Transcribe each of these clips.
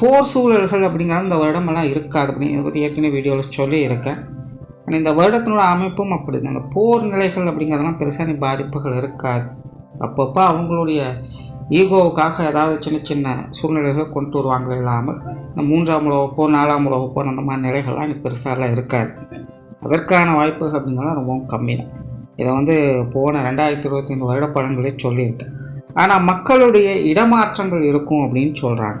போர் சூழல்கள் அப்படிங்கிறது அந்த வருடமெல்லாம் இருக்காது அப்படின்னு இதை பற்றி ஏற்கனவே வீடியோவில் சொல்லியிருக்கேன். ஆனால் இந்த வருடத்தினோட அமைப்பும் அப்படி அந்த போர் நிலைகள் அப்படிங்கிறதெல்லாம் பெருசாக பாதிப்புகள் இருக்காது. அப்பப்போ அவங்களுடைய ஈகோவுக்காக ஏதாவது சின்ன சின்ன சூழ்நிலைகளை கொண்டு வருவாங்களே இல்லாமல் இந்த மூன்றாம் உலகப்போ நாலாம் உலகப்போ அந்த மாதிரி நிலைகள்லாம் எனக்கு பெருசாலாம் இருக்காது. அதற்கான வாய்ப்புகள் அப்படிங்கிறலாம் ரொம்பவும் கம்மி தான் இதை வந்து போன ரெண்டாயிரத்தி இருபத்தைந்து வருட பலன்களே சொல்லியிருக்கேன். ஆனால் மக்களுடைய இடமாற்றங்கள் இருக்கும் அப்படின்னு சொல்கிறாங்க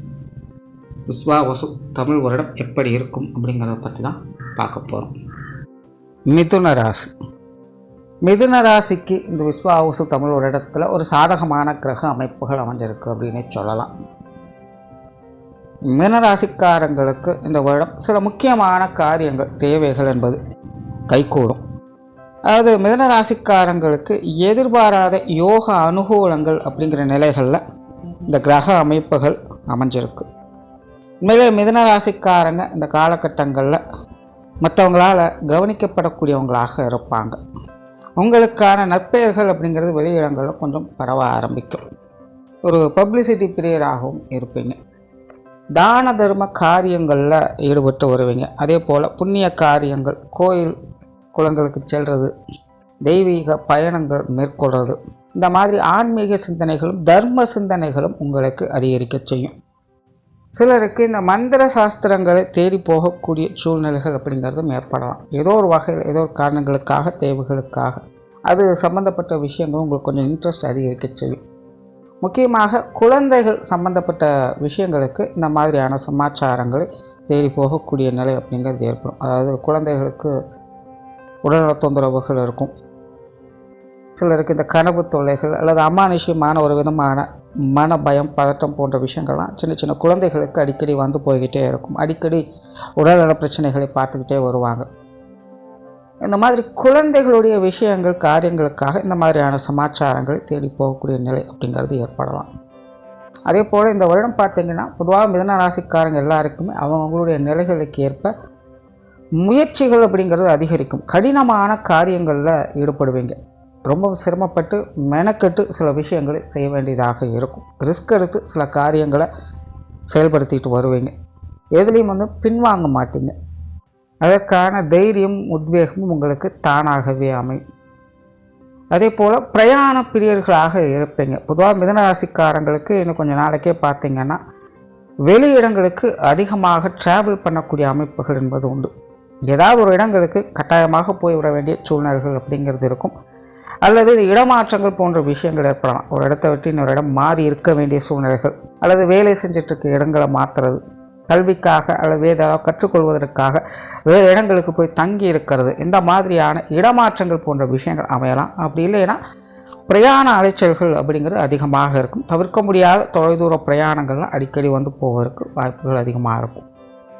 விஸ்வாவசு தமிழ் வருடம் எப்படி இருக்கும் அப்படிங்கிறத பற்றி தான் பார்க்க போகிறோம் மிதுன ராசி. மிதுன ராசிக்கு இந்த விஸ்வாவசு தமிழ் வருடத்தில் ஒரு சாதகமான கிரக அமைப்புகள் அமைஞ்சிருக்கு அப்படின்னு சொல்லலாம். மீனராசிக்காரங்களுக்கு இந்த வருடம் சில முக்கியமான காரியங்கள் தேவைகள் என்பது கைகூடும். அதாவது மிதனராசிக்காரங்களுக்கு எதிர்பாராத யோக அனுகூலங்கள் அப்படிங்கிற நிலைகளில் இந்த கிரக அமைப்புகள் அமைஞ்சிருக்கு. உண்மையிலே மிதனராசிக்காரங்க இந்த காலகட்டங்களில் மற்றவங்களால் கவனிக்கப்படக்கூடியவங்களாக இருப்பாங்க. உங்களுக்கான நற்பெயர்கள் அப்படிங்கிறது வெளியிடங்களில் கொஞ்சம் பரவ ஆரம்பிக்கும். ஒரு பப்ளிசிட்டி பிரியராகவும் இருப்பீங்க. தான தர்ம காரியங்களில் ஈடுபட்டு வருவீங்க. அதே போல் புண்ணிய காரியங்கள் கோயில் குளங்களுக்கு செல்வது தெய்வீக பயணங்கள் மேற்கொள்வது இந்த மாதிரி ஆன்மீக சிந்தனைகளும் தர்ம சிந்தனைகளும் உங்களுக்கு அதிகரிக்க செய்யும். சிலருக்கு இந்த மந்திர சாஸ்திரங்களை தேடி போகக்கூடிய சூழ்நிலைகள் அப்படிங்கிறதும் ஏற்படலாம் ஏதோ ஒரு வகையில் ஏதோ ஒரு காரணங்களுக்காக தேவைகளுக்காக. அது சம்மந்தப்பட்ட விஷயங்களும் உங்களுக்கு கொஞ்சம் இன்ட்ரெஸ்ட் அதிகரிக்க செய்யும். முக்கியமாக குழந்தைகள் சம்பந்தப்பட்ட விஷயங்களுக்கு இந்த மாதிரியான சமாச்சாரங்களை தேடி போகக்கூடிய நிலை அப்படிங்கிறது ஏற்படும். அதாவது குழந்தைகளுக்கு உடல்நல தொந்தரவுகள் இருக்கும். சிலருக்கு இந்த கனவு தொல்லைகள் அல்லது அமானுஷ்யமான ஒரு விதமான மன பயம் பதட்டம் போன்ற விஷயங்கள்லாம் சின்ன சின்ன குழந்தைகளுக்கு அடிக்கடி வந்து போய்கிட்டே இருக்கும். அடிக்கடி உடல்நல பிரச்சனைகளை பார்த்துக்கிட்டே வருவாங்க. இந்த மாதிரி குழந்தைகளுடைய விஷயங்கள் காரியங்களுக்காக இந்த மாதிரியான சமாச்சாரங்கள் தேடி போகக்கூடிய நிலை அப்படிங்கிறது ஏற்படலாம். அதே போல் இந்த வருடம் பார்த்திங்கன்னா பொதுவாக மிதன ராசிக்காரங்க எல்லாருக்குமே அவங்கவுங்களுடைய நிலைகளுக்கு ஏற்ப முயற்சிகள் அப்படிங்கிறது அதிகரிக்கும். கடினமான காரியங்களில் ஈடுபடுவீங்க. ரொம்ப சிரமப்பட்டு மெனக்கெட்டு சில விஷயங்களை செய்ய வேண்டியதாக இருக்கும். ரிஸ்க் எடுத்து சில காரியங்களை செயல்படுத்திட்டு வருவீங்க. எதுலேயும் வந்து பின்வாங்க மாட்டீங்க. அதற்கான தைரியம் உத்வேகமும் உங்களுக்கு தானாகவே அமையும். அதே போல் பிரயாண பிரியர்களாக இருப்பீங்க. பொதுவாக மிதனராசிக்காரங்களுக்கு இன்னும் கொஞ்சம் நாளைக்கே பார்த்தீங்கன்னா வெளி இடங்களுக்கு அதிகமாக ட்ராவல் பண்ணக்கூடிய அமைப்புகள் என்பது உண்டு. ஏதாவது ஒரு இடங்களுக்கு கட்டாயமாக போய் விட வேண்டிய சூழ்நிலைகள் அப்படிங்கிறது இருக்கும். அல்லது இடமாற்றங்கள் போன்ற விஷயங்கள் ஏற்படலாம். ஒரு இடத்த விட்டு இன்னொரு இடம் மாறி இருக்க வேண்டிய சூழ்நிலைகள். அல்லது வேலை செஞ்சிட்டு இருக்க இடங்களை மாற்றுறது. கல்விக்காக அல்லது ஏதாவது கற்றுக்கொள்வதற்காக வேறு இடங்களுக்கு போய் தங்கி இருக்கிறது. இந்த மாதிரியான இடமாற்றங்கள் போன்ற விஷயங்கள் அமையலாம். அப்படி இல்லைன்னா பிரயாண அலைச்சல்கள் அப்படிங்கிறது அதிகமாக இருக்கும். தவிர்க்க முடியாத தொலைதூர பிரயாணங்கள்லாம் அடிக்கடி வந்து போவதற்கு வாய்ப்புகள் அதிகமாக இருக்கும்.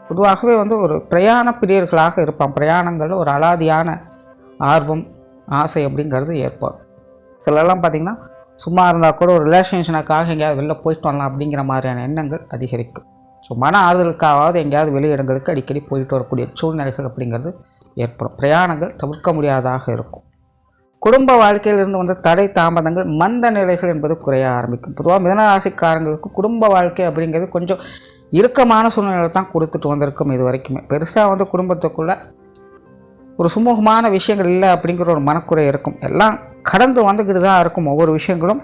பொதுவாகவே வந்து ஒரு பிரயாண பிரியர்களாக இருப்பான் பிரயாணங்களில் ஒரு அலாதியான ஆர்வம் ஆசை அப்படிங்கிறது ஏற்படும். சிலர்லாம் பார்த்திங்கன்னா சும்மா இருந்தால் கூட ஒரு ரிலேஷன்ஷனுக்காக எங்கேயாவது வெளில போயிட்டு வரலாம் அப்படிங்கிற மாதிரியான எண்ணங்கள் அதிகரிக்கும். ஸோ மன ஆறுதலுக்காவது எங்கேயாவது வெளியிடங்களுக்கு அடிக்கடி போயிட்டு வரக்கூடிய சூழ்நிலைகள் அப்படிங்கிறது ஏற்படும். பிரயாணங்கள் தவிர்க்க முடியாததாக இருக்கும். குடும்ப வாழ்க்கையிலிருந்து வந்த தடை தாமதங்கள் மந்த நிலைகள் என்பது குறைய ஆரம்பிக்கும். பொதுவாக மிதனராசிக்காரங்களுக்கு குடும்ப வாழ்க்கை அப்படிங்கிறது கொஞ்சம் இறுக்கமான சூழ்நிலை தான் கொடுத்துட்டு வந்திருக்கும் இது வரைக்குமே. பெருசாக வந்து குடும்பத்துக்குள்ளே ஒரு சுமூகமான விஷயங்கள் இல்லை அப்படிங்கிற ஒரு மனக்குறை இருக்கும். எல்லாம் கடந்து வந்துக்கிட்டு தான் இருக்கும் ஒவ்வொரு விஷயங்களும்.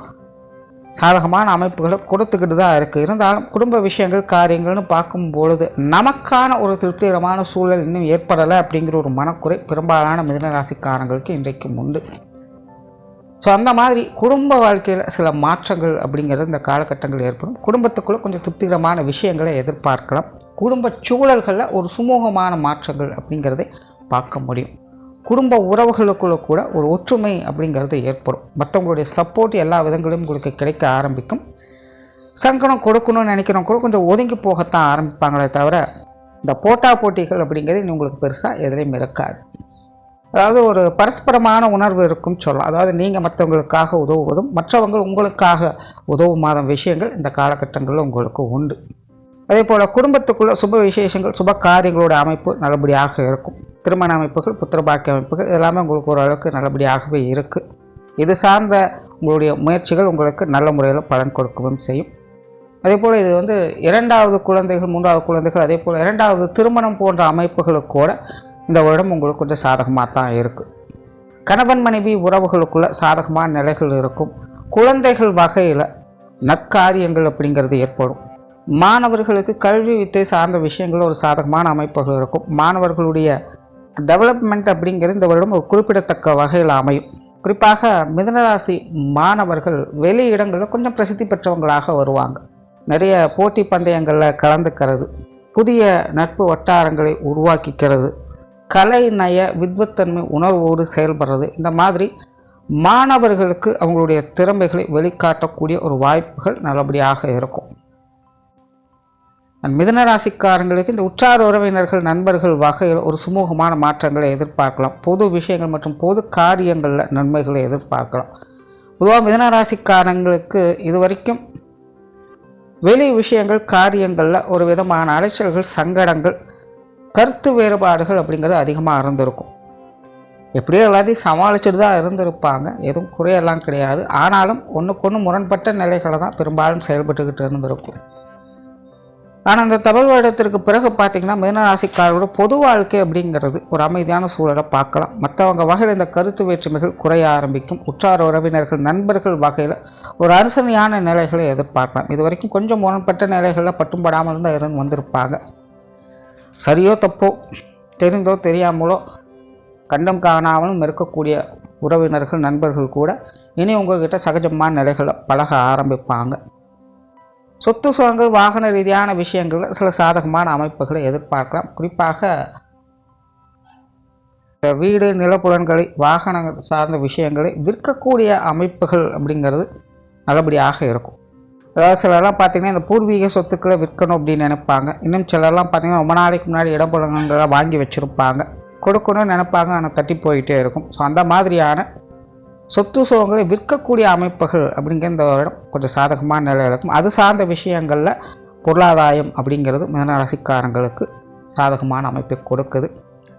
சாதகமான அமைப்புகளை கொடுத்துக்கிட்டு தான் இருக்குது இருந்தாலும் குடும்ப விஷயங்கள் காரியங்கள்னு பார்க்கும் பொழுது நமக்கான ஒரு திருப்திகரமான சூழல் இன்னும் ஏற்படலை அப்படிங்கிற ஒரு மனக்குறை பெரும்பாலான மிதனராசிக்காரங்களுக்கு இன்றைக்கும் உண்டு. ஸோ அந்த மாதிரி குடும்ப வாழ்க்கையில் சில மாற்றங்கள் அப்படிங்கிறது இந்த காலகட்டங்கள் ஏற்படும். குடும்பத்துக்குள்ளே கொஞ்சம் திருப்திகரமான விஷயங்களை எதிர்பார்க்கலாம். குடும்ப சூழல்களில் ஒரு சுமூகமான மாற்றங்கள் அப்படிங்கிறதை பார்க்க முடியும். குடும்ப உறவுகளுக்குள்ள கூட ஒரு ஒற்றுமை அப்படிங்கிறது ஏற்படும். மற்றவங்களுடைய சப்போர்ட் எல்லா விதங்களிலும் உங்களுக்கு கிடைக்க ஆரம்பிக்கும். சங்கடம் கொடுக்கணும்னு நினைக்கிறவங்க கூட கொஞ்சம் ஒதுங்கி போகத்தான் ஆரம்பிப்பாங்களே தவிர இந்த போட்டா போட்டிகள் அப்படிங்கிறது உங்களுக்கு பெருசாக எதுலேயும் இருக்காது. அதாவது ஒரு பரஸ்பரமான உணர்வு இருக்கும்னு சொல்லலாம். அதாவது நீங்கள் மற்றவங்களுக்காக உதவுவதும் மற்றவங்க உங்களுக்காக உதவுமாத விஷயங்கள் இந்த காலகட்டங்களில் உங்களுக்கு உண்டு. அதே போல் குடும்பத்துக்குள்ளே சுப விசேஷங்கள் சுப காரியங்களோட அமைப்பு நல்லபடியாக இருக்கும். திருமண அமைப்புகள் புத்திரபாக்கிய அமைப்புகள் எல்லாமே உங்களுக்கு ஓரளவுக்கு நல்லபடியாகவே இருக்குது இது சார்ந்த உங்களுடைய முயற்சிகள் உங்களுக்கு நல்ல முறையில் பலன் கொடுக்கவும் செய்யும். அதே போல் இது வந்து இரண்டாவது குழந்தைகள் மூன்றாவது குழந்தைகள் அதே போல் இரண்டாவது திருமணம் போன்ற அமைப்புகளுக்கு கூட இந்த வருடம் உங்களுக்கு கொஞ்சம் சாதகமாக தான் இருக்குது கணவன் மனைவி உறவுகளுக்குள்ள சாதகமான நிலைகள் இருக்கும். குழந்தைகள் வகையில் நற்காரியங்கள் அப்படிங்கிறது ஏற்படும். மாணவர்களுக்கு கல்வி வித்தை சார்ந்த விஷயங்கள் ஒரு சாதகமான அமைப்புகள் இருக்கும். மாணவர்களுடைய டெவலப்மெண்ட் அப்படிங்கிறது இந்த வருடம் ஒரு குறிப்பிடத்தக்க வகையில் அமையும். குறிப்பாக மிதனராசி மாணவர்கள் வெளி இடங்களில் கொஞ்சம் பிரசித்தி பெற்றவங்களாக வருவாங்க. நிறைய போட்டி பந்தயங்களில் கலந்துக்கிறது. புதிய நட்பு வட்டாரங்களை உருவாக்கிக்கிறது. கலை நய வித்வத்தன்மை உணர்வோடு செயல்படுறது. இந்த மாதிரி மாணவர்களுக்கு அவங்களுடைய திறமைகளை வெளிக்காட்டக்கூடிய ஒரு வாய்ப்புகள் நல்லபடியாக இருக்கும். மிதன ராசிக்காரங்களுக்கு இந்த உற்றார் உறவினர்கள் நண்பர்கள் வகையில் ஒரு சுமூகமான மாற்றங்களை எதிர்பார்க்கலாம். பொது விஷயங்கள் மற்றும் பொது காரியங்களில் நன்மைகளை எதிர்பார்க்கலாம். பொதுவாக மிதன ராசிக்காரங்களுக்கு இது வரைக்கும் வெளி விஷயங்கள் காரியங்களில் ஒரு விதமான அலைச்சல்கள் சங்கடங்கள் கருத்து வேறுபாடுகள் அப்படிங்கிறது அதிகமாக இருந்திருக்கும். எப்படியோ எல்லாத்தையும் சமாளிச்சுட்டு தான் இருந்திருப்பாங்க. எதுவும் குறையெல்லாம் கிடையாது. ஆனாலும் ஒன்றுக்கு ஒன்று முரண்பட்ட நிலைகளை தான் பெரும்பாலும் செயல்பட்டுக்கிட்டு இருந்திருக்கும். ஆனால் அந்த தமிழ் வருடத்திற்கு பிறகு பார்த்திங்கன்னா மீனராசிக்காரோட பொது வாழ்க்கை அப்படிங்கிறது ஒரு அமைதியான சூழலை பார்க்கலாம். மற்றவங்க வகையில் இந்த கருத்து வேற்றுமைகள் குறைய ஆரம்பிக்கும். உற்றார் உறவினர்கள் நண்பர்கள் வகையில் ஒரு அரசனையான நிலைகளை எதிர்பார்க்கலாம். இது வரைக்கும் கொஞ்சம் முரண்பட்ட நிலைகளில் பட்டும்படாமல் தான் இருந்து வந்திருப்பாங்க. சரியோ தப்போ தெரிந்தோ தெரியாமலோ கண்டம் காணாமலும் இருக்கக்கூடிய உறவினர்கள் நண்பர்கள் கூட இனி உங்கள்கிட்ட சகஜமான நிலைகளை பழக ஆரம்பிப்பாங்க. சொத்து சுகங்கள் வாகன ரீதியான விஷயங்களில் சில சாதகமான அமைப்புகளை எதிர்பார்க்கலாம். குறிப்பாக வீடு நிலப்புலன்களை வாகனங்கள் சார்ந்த விஷயங்களை விற்கக்கூடிய அமைப்புகள் அப்படிங்கிறது நல்லபடியாக இருக்கும். அதாவது சிலர்லாம் பார்த்திங்கன்னா இந்த பூர்வீக சொத்துக்களை விற்கணும் அப்படின்னு நினைப்பாங்க. இன்னும் சிலர்லாம் பார்த்திங்கன்னா ரொம்ப நாளைக்கு முன்னாடி இடப்புலங்களை வாங்கி வச்சுருப்பாங்க. கொடுக்கணும்னு நினைப்பாங்க ஆனால் தட்டி போயிட்டே இருக்கும். ஸோ அந்த மாதிரியான சொத்து சுகங்களை விற்கக்கூடிய அமைப்புகள் அப்படிங்கிற இந்த இடம் கொஞ்சம் சாதகமான நிலையில் இருக்கும். அது சார்ந்த விஷயங்களில் பொருளாதாயம் அப்படிங்கிறது மிதனராசிக்காரங்களுக்கு சாதகமான அமைப்பை கொடுக்குது.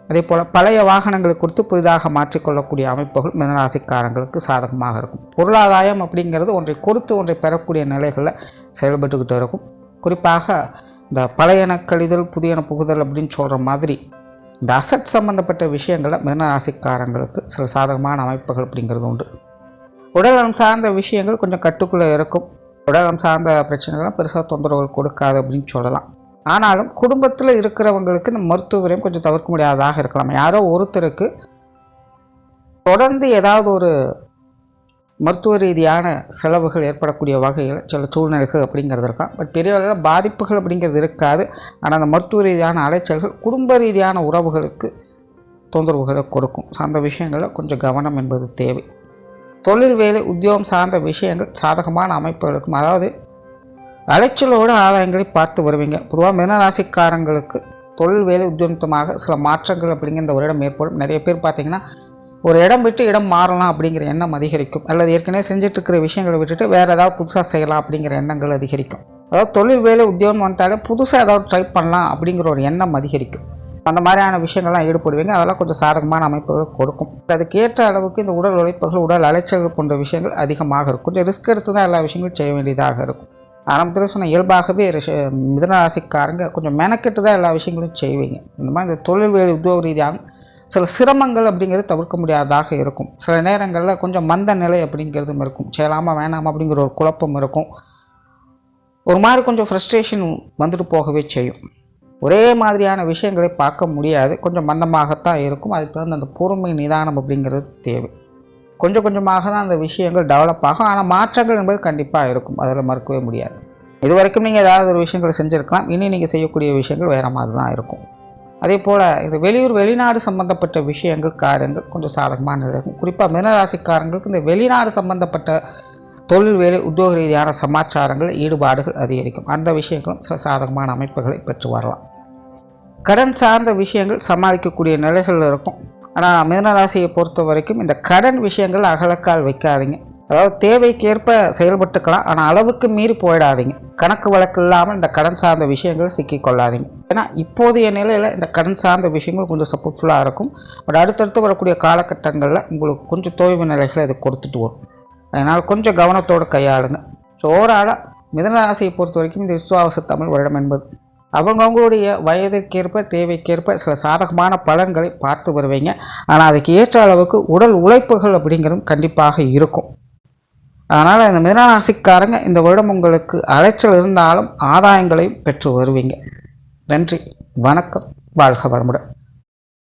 அதே போல் பழைய வாகனங்களை கொடுத்து புதிதாக மாற்றிக்கொள்ளக்கூடிய அமைப்புகள் மிதனராசிக்காரங்களுக்கு சாதகமாக இருக்கும். பொருளாதாயம் அப்படிங்கிறது ஒன்றை கொடுத்து ஒன்றை பெறக்கூடிய நிலைகளில் செயல்பட்டுக்கிட்டு இருக்கும். குறிப்பாக இந்த பழையன கழிதல் புதியன புகுதல் அப்படின்னு சொல்கிற மாதிரி இந்த அசட் சம்மந்தப்பட்ட விஷயங்களை மிதனராசிக்காரங்களுக்கு சில சாதகமான அமைப்புகள் அப்படிங்கிறது உண்டு. உடல்நலம் சார்ந்த விஷயங்கள் கொஞ்சம் கட்டுக்குள்ளே இருக்கும். உடல்நலம் சார்ந்த பிரச்சனைகள்லாம் பெருசாக தொந்தரவுகள் கொடுக்காது அப்படின்னு சொல்லலாம். ஆனாலும் குடும்பத்தில் இருக்கிறவங்களுக்கு இந்த மருத்துவரையும் கொஞ்சம் தவிர்க்க முடியாததாக இருக்கலாம். யாரோ ஒருத்தருக்கு தொடர்ந்து ஏதாவது ஒரு மருத்துவ ரீதியான செலவுகள் ஏற்படக்கூடிய வகையில் சில சூழ்நிலைகள் அப்படிங்கிறது இருக்கலாம் பட் பெரிய அளவில் பாதிப்புகள் அப்படிங்கிறது இருக்காது. ஆனால் அந்த மருத்துவ ரீதியான அலைச்சல்கள் குடும்ப ரீதியான உறவுகளுக்கு தொந்தரவுகளை கொடுக்கும். சார்ந்த விஷயங்களில் கொஞ்சம் கவனம் என்பது தேவை. தொழில் வேலை உத்தியோகம் சார்ந்த விஷயங்கள் சாதகமான அமைப்புகள் இருக்கும் அதாவது அலைச்சலோடு ஆதாயங்களை பார்த்து வருவீங்க. பொதுவாக மினராசிக்காரங்களுக்கு தொழில் வேலை உத்தியோகமாக சில மாற்றங்கள் அப்படிங்கிற இந்த வருடம் ஏற்படும். நிறைய பேர் பார்த்திங்கன்னா ஒரு இடம் விட்டு இடம் மாறலாம் அப்படிங்கிற எண்ணம் அதிகரிக்கும். அல்லது ஏற்கனவே செஞ்சுட்டு இருக்கிற விஷயங்களை விட்டுட்டு வேறு ஏதாவது புதுசாக செய்யலாம் அப்படிங்கிற எண்ணங்கள் அதிகரிக்கும். அதாவது தொழில் வேலை உத்தியோகம் வந்தாலே புதுசாக ஏதாவது ட்ரை பண்ணலாம் அப்படிங்கிற ஒரு எண்ணம் அதிகரிக்கும். அந்த மாதிரியான விஷயங்கள்லாம் ஈடுபடுவீங்க. அதெல்லாம் கொஞ்சம் சாதகமான அமைப்புகள் கொடுக்கும். அதுக்கேற்ற அளவுக்கு இந்த உடல் உழைப்புகள் உடல் அலைச்சல்கள் போன்ற விஷயங்கள் அதிகமாக இருக்கும். கொஞ்சம் ரிஸ்க் எடுத்து தான் எல்லா விஷயங்களும் செய்ய வேண்டியதாக இருக்கும். ஆரம்பத்தில் சொன்ன இயல்பாகவே மிதனராசிக்காரங்க கொஞ்சம் மெனக்கெட்டு தான் எல்லா விஷயங்களும் செய்வீங்க. இந்த மாதிரி இந்த தொழில் வேலை உத்தியோக ரீதியாக சில சிரமங்கள் அப்படிங்கிறது தவிர்க்க முடியாததாக இருக்கும். சில நேரங்களில் கொஞ்சம் மந்த நிலை அப்படிங்கிறதும் இருக்கும். செய்யலாமா வேணாமா அப்படிங்கிற ஒரு குழப்பம் இருக்கும். ஒரு மாதிரி கொஞ்சம் ஃப்ரஸ்ட்ரேஷன் வந்துட்டு போகவே செய்யும். ஒரே மாதிரியான விஷயங்களை பார்க்க முடியாது. கொஞ்சம் மந்தமாகத்தான் இருக்கும். அதுக்கு தகுந்த அந்த பொறுமை நிதானம் அப்படிங்கிறது தேவை. கொஞ்சம் கொஞ்சமாக தான் அந்த விஷயங்கள் டெவலப் ஆகும். ஆனால் மாற்றங்கள் என்பது கண்டிப்பாக இருக்கும். அதில் மறுக்கவே முடியாது. இது வரைக்கும் நீங்கள் ஏதாவது ஒரு விஷயங்கள் செஞ்சுருக்கலாம். இனி நீங்கள் செய்யக்கூடிய விஷயங்கள் வேறு மாதிரி தான் இருக்கும். அதே போல் இது வெளியூர் வெளிநாடு சம்பந்தப்பட்ட விஷயங்கள் காரியங்கள் கொஞ்சம் சாதகமான இருக்கும். குறிப்பாக மீனராசிக்காரங்களுக்கு இந்த வெளிநாடு சம்பந்தப்பட்ட தொழில் வேலை உத்தியோக ரீதியான சமாச்சாரங்கள் ஈடுபாடுகள் அதிகரிக்கும். அந்த விஷயங்களும் சில சாதகமான அமைப்புகளை பெற்று வரலாம். கடன் சார்ந்த விஷயங்கள் சமாளிக்கக்கூடிய நிலைகள் இருக்கும். ஆனால் மீனராசியை பொறுத்த வரைக்கும் இந்த கடன் விஷயங்கள் அகலக்கால் வைக்காதீங்க. அதாவது தேவைக்கேற்ப செயல்பட்டுக்கலாம். ஆனால் அளவுக்கு மீறி போயிடாதீங்க. கணக்கு வழக்கு இல்லாமல் இந்த கடன் சார்ந்த விஷயங்கள் சிக்கிக்கொள்ளாதீங்க ஏன்னா இப்போதைய நிலையில் இந்த கடன் சார்ந்த விஷயங்கள் கொஞ்சம் சப்போர்ட்ஃபுல்லாக இருக்கும். பட் அடுத்தடுத்து வரக்கூடிய காலகட்டங்களில் உங்களுக்கு கொஞ்சம் தோய்வு நிலைகளை இது கொடுத்துட்டு வரும். அதனால் கொஞ்சம் கவனத்தோடு கையாளுங்க. ஸோ ஓவராலாக மிதனராசியை பொறுத்த வரைக்கும் இந்த விஸ்வாவச தமிழ் வருடம் என்பது. அவங்கவுங்களுடைய வயதுக்கேற்ப தேவைக்கேற்ப சில சாதகமான பலன்களை பார்த்து வருவீங்க. ஆனால் அதுக்கு ஏற்ற அளவுக்கு உடல் உழைப்புகள் அப்படிங்கிறதும் கண்டிப்பாக இருக்கும். அதனால் இந்த மிதனராசிக்காரங்க இந்த வருடம் உங்களுக்கு அலைச்சல் இருந்தாலும் ஆதாயங்களையும் பெற்று வருவீங்க. நன்றி வணக்கம் வாழ்க வளமுடன்.